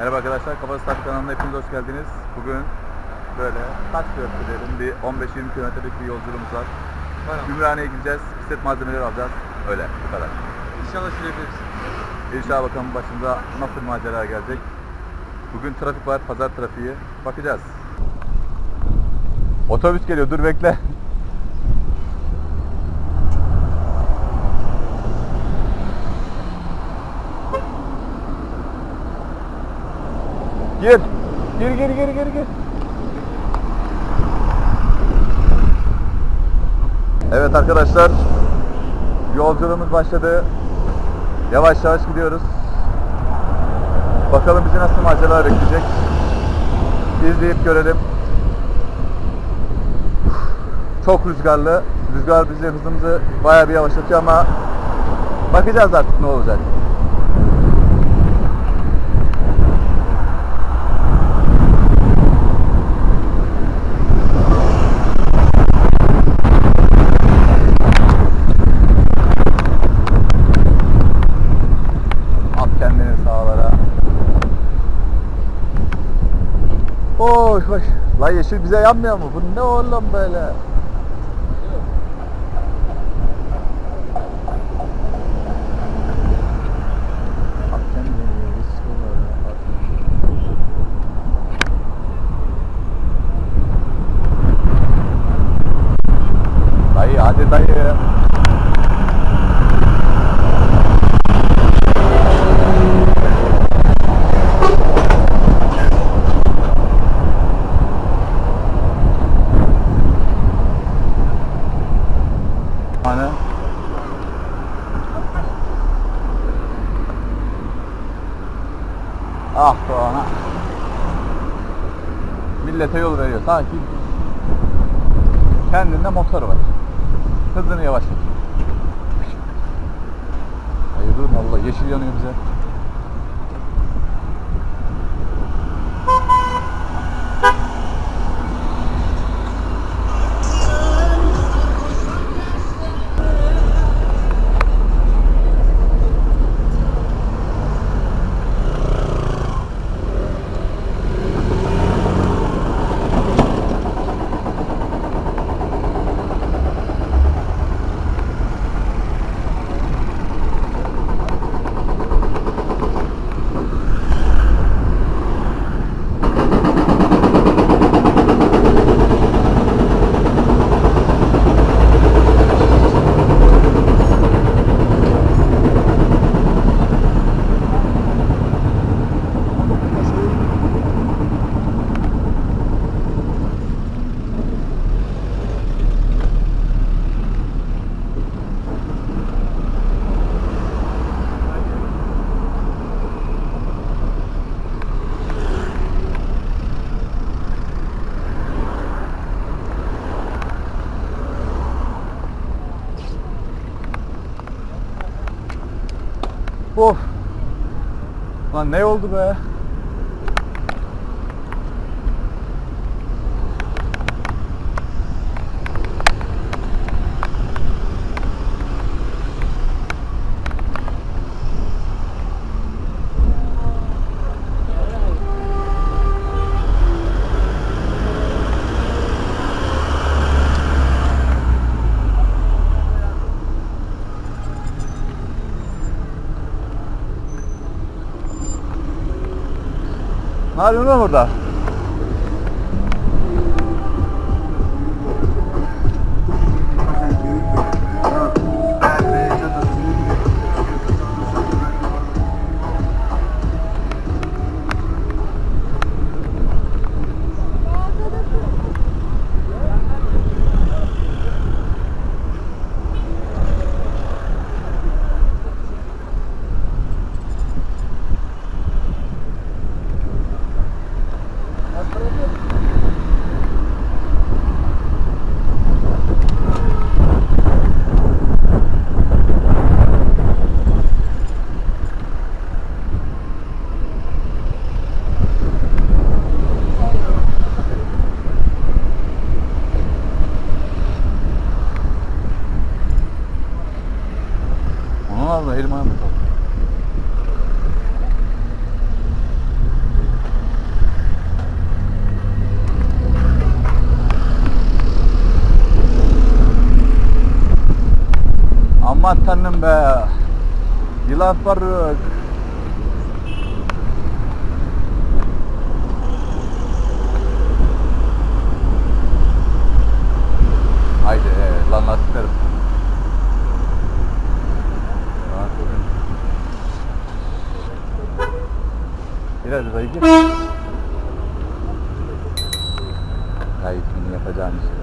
Merhaba arkadaşlar, Kafası Taş kanalına hepiniz hoş geldiniz. Bugün böyle taş köprülerin bir 15-20 kilometrelik bir yolculuğumuz var. Ümraniye'ye gideceğiz, bisiklet malzemeleri alacağız. Öyle, bu kadar. İnşallah sürebiliriz. İnşallah bakalım başımıza nasıl macera gelecek. Bugün trafik var, pazar trafiği. Bakacağız. Otobüs geliyor, dur bekle. Gir. Gir gir gir gir gir. Evet arkadaşlar. Yolculuğumuz başladı. Yavaş yavaş gidiyoruz. Bakalım bizi nasıl macera bekleyecek. İzleyip görelim. Çok rüzgarlı. Rüzgar bizi hızımızı bayağı bir yavaşlatıyor ama bakacağız artık ne olacak. At kendini sağlara. Hoş hoş. Yeşil bize yanmıyor mu? Bu ne oğlum böyle? Ah be ana. Millete yol veriyor. Sanki kendinde motor var. Hızını yavaşlat. Hayır dur Allah yeşil yanıyor bize. Lan ne oldu be? Ne yapıyorsun lan burada? Aman tanrım be. Yılan Faruk. Haydi lan lastiklerim. Biraz dayı gir. Gayet bunu yapacağın iş.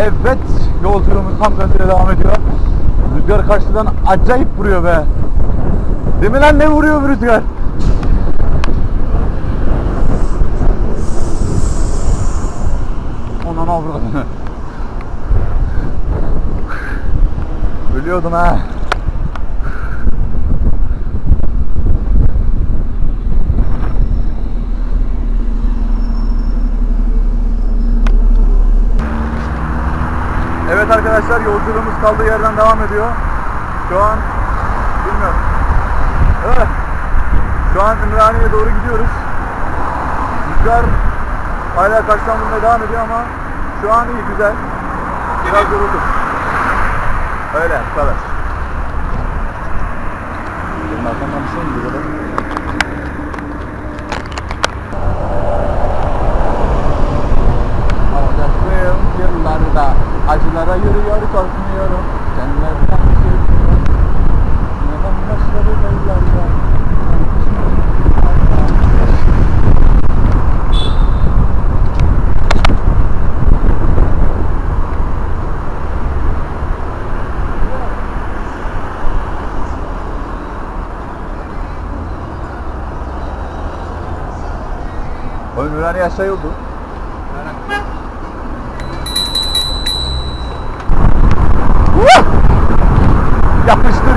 Evet, gazıyla devam ediyor. Rüzgar karşıdan acayip vuruyor be. Değil lan ne vuruyor bu rüzgar? Ona avradını. Ölüyordum ha. Evet arkadaşlar yolculuğumuz kaldığı yerden devam ediyor. Şu an bilmiyorum. Evet. Şu an Ümraniye'ye doğru gidiyoruz. Rüzgar hala karşıdan vurmaya devam ediyor ama şu an iyi güzel. Biraz yoruldum. Öyle bu kadar. Benim arkamdan bir şey mi? Ağlattığım yıllarda acılara yürüyor korkmuyorum. Cennetten çıkıyorum. Neden başları beylerle? Oğlum Ümraniye aşağı yoldu. Я почти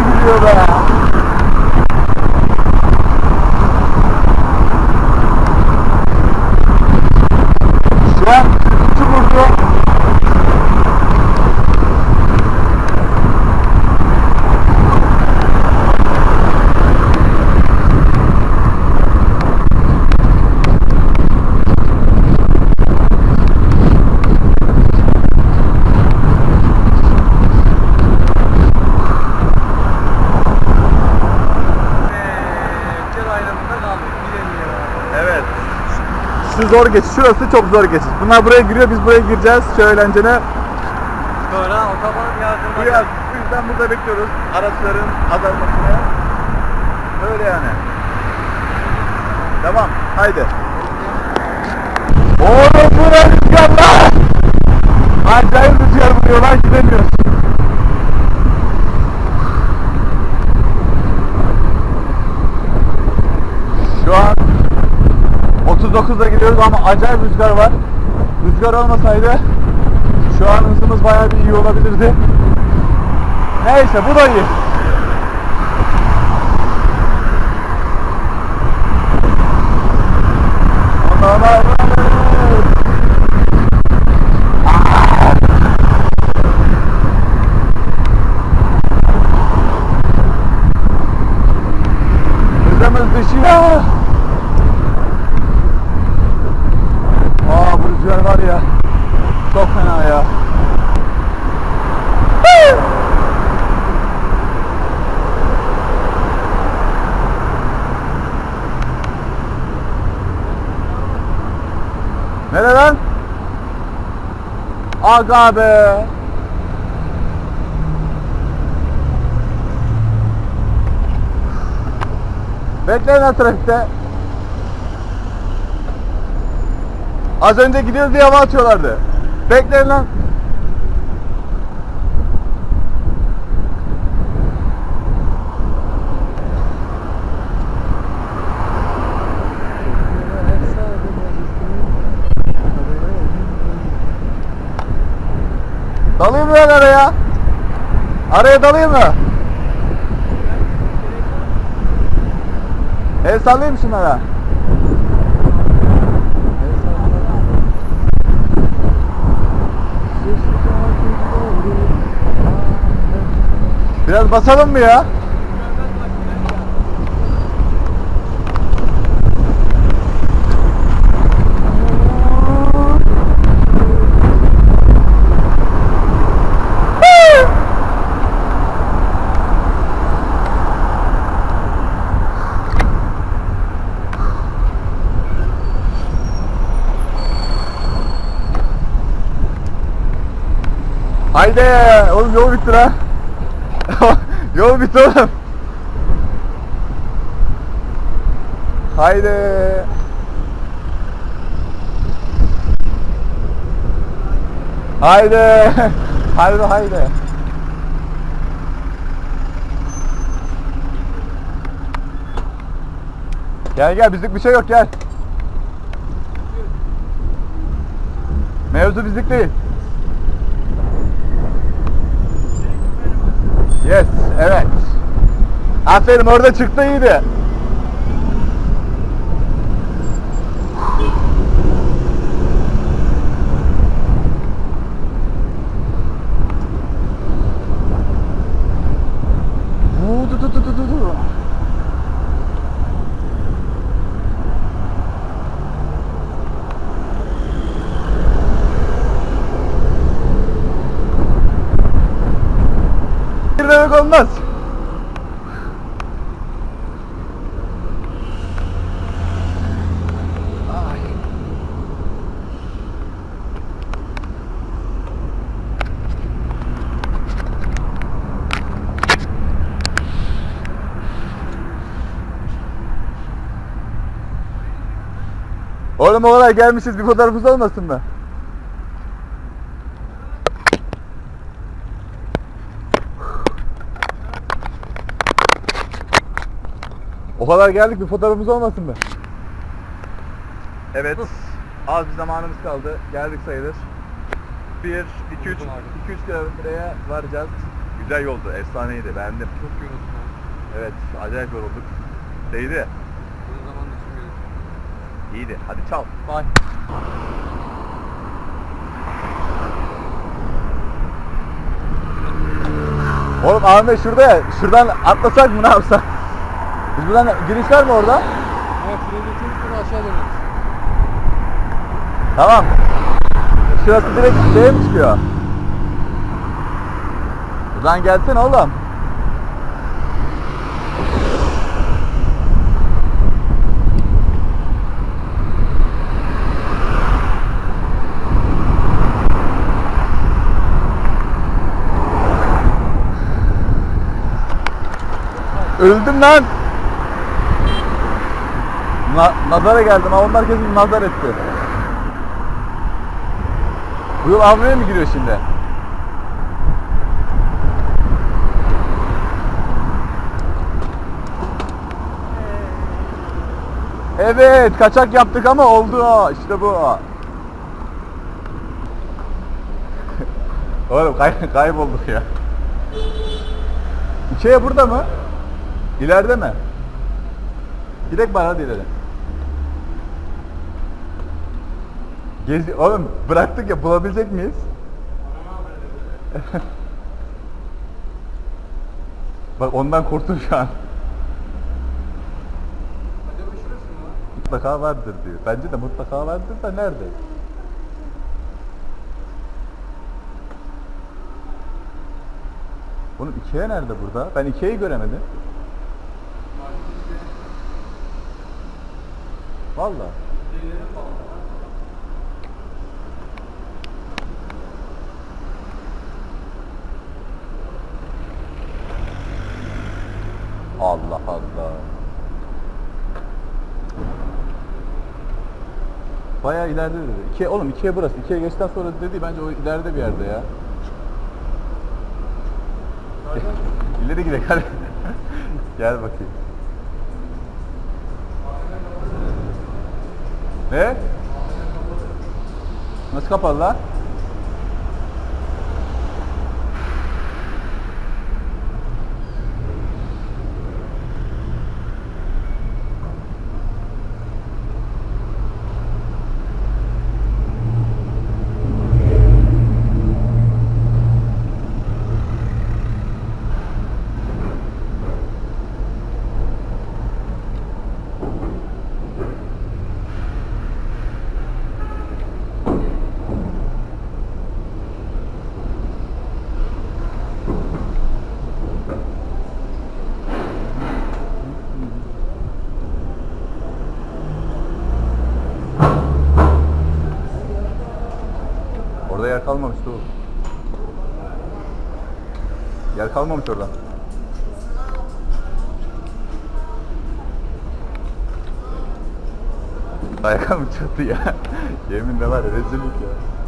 Şu zor geç. Şurası çok zor geçiş. Bunlar buraya giriyor, biz buraya gireceğiz. Şöyle öncene. Sonra otoban Bu, yaz, bu yüzden burada bekliyoruz. Araçların azalmasını. Öyle yani. Tamam. Haydi. Oğlum bu ne rüzgarlar? Acayip rüzgar vuruyor lan gidemiyoruz. Şu an 39'da gidiyoruz ama acayip rüzgar var. Rüzgar olmasaydı şu an hızımız bayağı bir iyi olabilirdi. Neyse bu da iyi. Hızımız düşüyor. Aa bu rüzgar var ya. Çok fena ya. Nere lan? Aga be. Bekleyin trafikte. Az önce gidiyoruz diye hava atıyorlardı. Bekleyin lan. Araya dalayım mı? El sallayayım şunlara. Biraz basalım mı ya? Haydi oğlum yol bitti lan. yol bitti oğlum. Haydi. Haydi. Haydi haydi. Gel gel bizlik bir şey yok gel. Mevzu bizlik değil. Yes, evet. Aferin orada çıktı iyiydi. Oğlum o kadar gelmişiz bir fotoğrafımız olmasın mı? O kadar geldik bir fotoğrafımız olmasın mı? Evet. Az bir zamanımız kaldı. Geldik sayılır. 1, 2, 3, 2, 3 kilometreye varacağız. Güzel yoldu. Efsaneydi. Beğendim. Çok yoruldum. Evet. Acayip yorulduk. Değdi. İyiydi. Hadi çal. Bye. Oğlum Ahmet şurada ya. Şuradan atlasak mı ne yapsak? Biz buradan giriş var mı orada? Evet şuraya geçiyoruz aşağı dönüyoruz. Tamam. Şurası direkt şeye mi çıkıyor? Buradan gelsene oğlum. Öldüm lan. Na nazara geldim ha onlar kesin nazar etti. Bu yol Avrupa mı giriyor şimdi? Evet, kaçak yaptık ama oldu. İşte bu. Oğlum kay kaybolduk ya. İçeye burada mı? İleride mi? Gidek bana hadi ileri. Gezi oğlum bıraktık ya bulabilecek miyiz? Bak ondan korktum şu an. Mutlaka vardır diyor. Bence de mutlaka vardır da nerede? Oğlum Ikea nerede burada? Ben Ikea'yı göremedim. Valla. Allah Allah. Bayağı ileride dedi. İki, oğlum ikiye burası. İkiye geçten sonra dedi bence o ileride bir yerde ya. İleri gidelim hadi. Gel bakayım. Ne? Nasıl kapalı lan? Yer kalmamış orada. Ayağım çatı ya. Yeminle var ya rezillik ya.